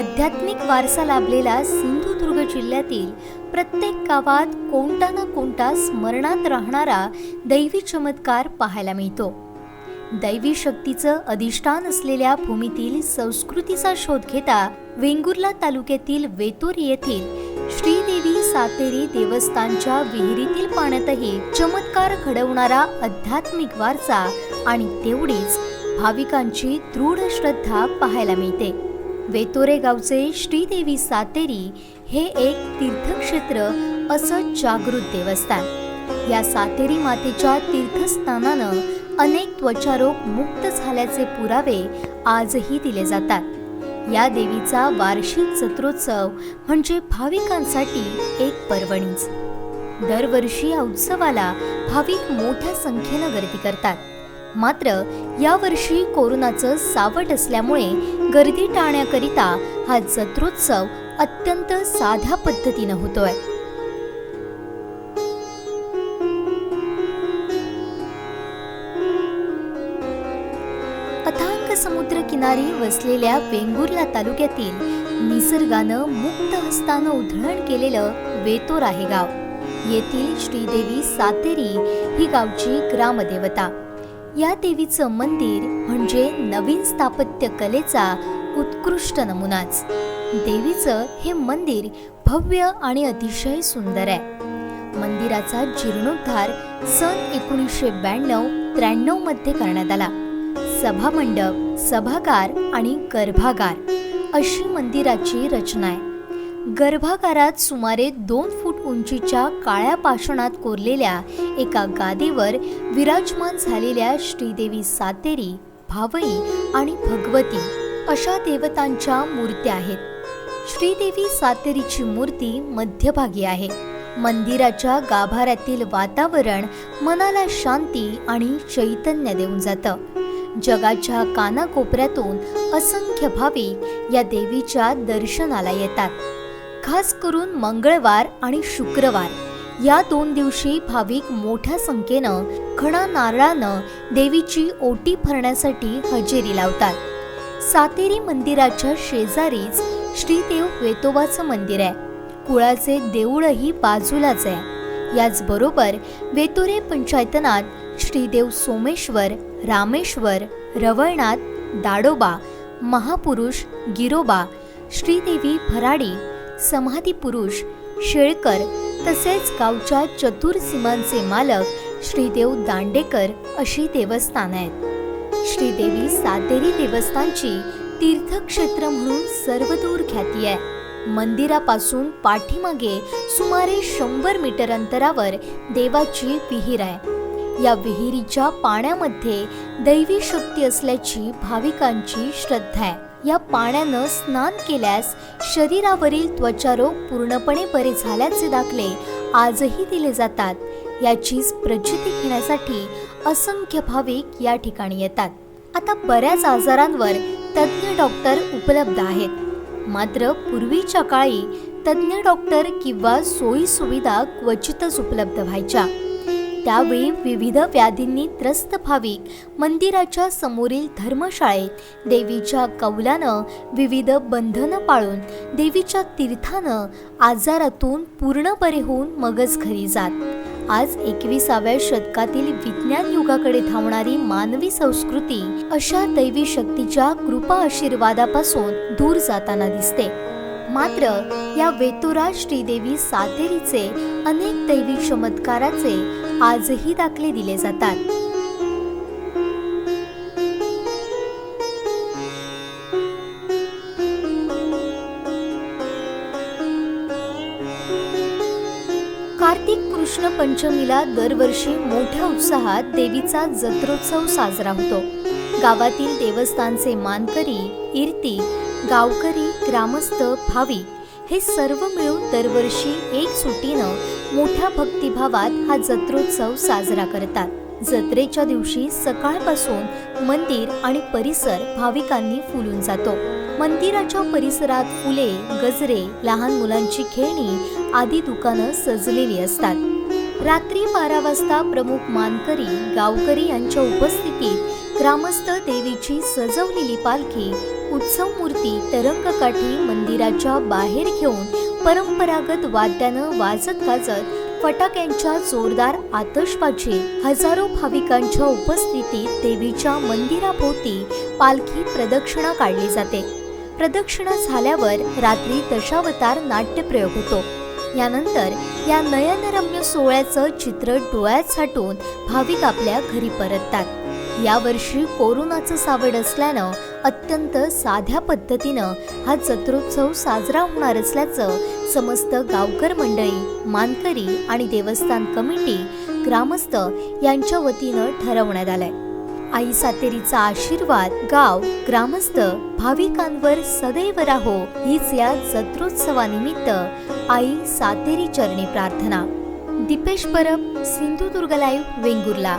आध्यात्मिक वारसा लाभलेला सिंधुदुर्ग जिल्ह्यातील प्रत्येक गावात कोणता ना कोणता स्मरणात राहणारा दैवी चमत्कार पाहायला मिळतो. दैवी शक्तीचं अधिष्ठान असलेल्या भूमीतील संस्कृतीचा शोध घेता वेंगुर्ला तालुक्यातील वेतोर येथील श्रीदेवी सातेरी देवस्थानच्या विहिरीतील पाण्यातही चमत्कार घडवणारा आध्यात्मिक वारसा आणि तेवढीच भाविकांची दृढ श्रद्धा पाहायला मिळते. वेतोरे गावचे श्रीदेवी सातेरी हे एक तीर्थक्षेत्र असं जागृत देवस्थान. या सातेरी मातेच्या तीर्थस्थानानं अनेक त्वचारोग मुक्त झाल्याचे पुरावे आजही दिले जातात. या देवीचा वार्षिक जत्रोत्सव म्हणजे भाविकांसाठी एक पर्वणीच. दरवर्षी या उत्सवाला भाविक मोठ्या संख्येनं गर्दी करतात. मात्र यावर्षी कोरोनाचं सावट असल्यामुळे गर्दी टाळण्याकरिता हा जत्रोत्सव अत्यंत साध्या पद्धतीनं होतोय. अथांग समुद्र किनारी वसलेल्या वेंगुर्ला तालुक्यातील निसर्गानं मुक्त हस्तानं उधळण केलेलं वेतोर आहे गाव येथील श्रीदेवी सातेरी ही गावची ग्रामदेवता. या देवीचं मंदिर म्हणजे नवीन स्थापत्य कलेचा उत्कृष्ट नमुनाच. देवीचं हे मंदिर भव्य आणि अतिशय सुंदर आहे. मंदिराचा जीर्णोद्धार सन एकोणीसशे ब्याण्णव त्र्याण्णवमध्ये करण्यात आला. सभामंडप सभागार आणि गर्भागार अशी मंदिराची रचना आहे. गर्भागारात सुमारे दोन फूट उंचीच्या काळ्या पाषाणात कोरलेल्या एका गादीवर विराजमान झालेल्या श्रीदेवी सातेरी भावई आणि भगवती अशा देवतांच्या मूर्त्या आहेत. श्रीदेवी सातेरीची मूर्ती मध्यभागी आहे. मंदिराच्या गाभाऱ्यातील वातावरण मनाला शांती आणि चैतन्य देऊन जातं. जगाच्या कानाकोपऱ्यातून असंख्य भाविक या देवीच्या दर्शनाला येतात. खास करून मंगळवार आणि शुक्रवार. या दोन दिवशी भाविक मोठ्या संख्येनं खणा नारळानं देवीची ओटी भरण्यासाठी हजेरी लावतात. सातेरी मंदिराच्या शेजारीच श्रीदेव वेतोबाचं मंदिर आहे. कुळाचे देऊळही बाजूलाच आहे. याचबरोबर वेतोरे पंचायतनात श्रीदेव सोमेश्वर रामेश्वर रवळनाथ दाडोबा महापुरुष गिरोबा श्रीदेवी भराडी समाधी पुरुष शेळकर तसेच गावच्या चतुर सीमांचे मालक श्रीदेव दांडेकर अशी देवस्थान आहेत. श्रीदेवी सातेरी देवस्थानची तीर्थक्षेत्र म्हणून सर्वदूर ख्याती आहे. मंदिरापासून पाठीमागे सुमारे शंभर मीटर अंतरावर देवाची विहीर आहे. या विहिरीच्या पाण्यामध्ये दैवी शक्ती असल्याची भाविकांची श्रद्धा आहे. या पाण्यानं स्नान केल्यास शरीरावरील त्वचारोग पूर्णपणे बरे झाल्याचे दाखले. आजही दिले जातात. याचीच प्रचिती घेण्यासाठी असंख्य भाविक या ठिकाणी येतात. आता बऱ्याच आजारांवर तज्ज्ञ डॉक्टर उपलब्ध आहेत. मात्र पूर्वीच्या काळी तज्ज्ञ डॉक्टर किंवा सोयीसुविधा क्वचितच उपलब्ध व्हायच्या. त्यावेळी विविध व्याधींनी त्रस्त भाविक मंदिराच्या समोरील धर्मशाळेत देवीच्या कौलानं विविध बंधनं पाळून देवीच्या तीर्थानं आजारातून पूर्ण बरे होऊन मगच घरी जात. आज एकविसाव्या शतकातील विज्ञान युगाकडे धावणारी मानवी संस्कृती अशा दैवी शक्तीच्या कृपा आशीर्वादापासून दूर जाताना दिसते. मात्र या वेतुरा श्रीदेवी सातेरीचे अनेक दैवी चमत्काराचे आजही दाखले दिले जातात. कार्तिक कृष्ण पंचमीला दरवर्षी मोठ्या उत्साहात देवीचा जत्रोत्सव साजरा होतो. गावातील देवस्थानचे मानकरी इर्ती गावकरी ग्रामस्थ भाविक हे सर्व मिळून दरवर्षी एक सुटीनं मोठ्या भक्तिभावात हा जत्रोत्सव साजरा करतात. जत्रेच्या दिवशी सकाळपासून मंदिर आणि परिसर भाविकांनी फुलून जातो. मंदिराच्या परिसरात फुले गजरे लहान मुलांची खेळणी आदी दुकानं सजलेली असतात. रात्री बारा वाजता प्रमुख मानकरी गावकरी यांच्या उपस्थितीत ग्रामस्थ देवीची सजवलेली पालखी उत्सव मूर्ती तरंगकाठी मंदिराच्या बाहेर घेऊन परंपरागत वाद्यानं वाजत गाजत फटाक्यांच्या जोरदार आतषबाजी हजारो भाविकांच्या उपस्थितीत देवीच्या मंदिराभोवती पालखी प्रदक्षिणा काढली जाते. प्रदक्षिणा झाल्यावर रात्री दशावतार नाट्यप्रयोग होतो. यानंतर या नयनरम्य सोहळ्याचं चित्र डोळ्यात साठून भाविक आपल्या घरी परततात. यावर्षी कोरोनाचं सावड असल्यानं अत्यंत साध्या पद्धतीनं हा जत्रोत्सव साजरा होणार असल्याचं समस्त गावकर मंडळी मानकरी आणि देवस्थान कमिटी ग्रामस्थ यांच्या वतीनं ठरवण्यात आलंय. आई सातेरीचा आशीर्वाद गाव ग्रामस्थ भाविकांवर सदैव राहो हीच या जत्रोत्सवानिमित्त आई सातेरी चरणी प्रार्थना. दीपेश परब सिंधुदुर्ग लाईव्ह वेंगुर्ला.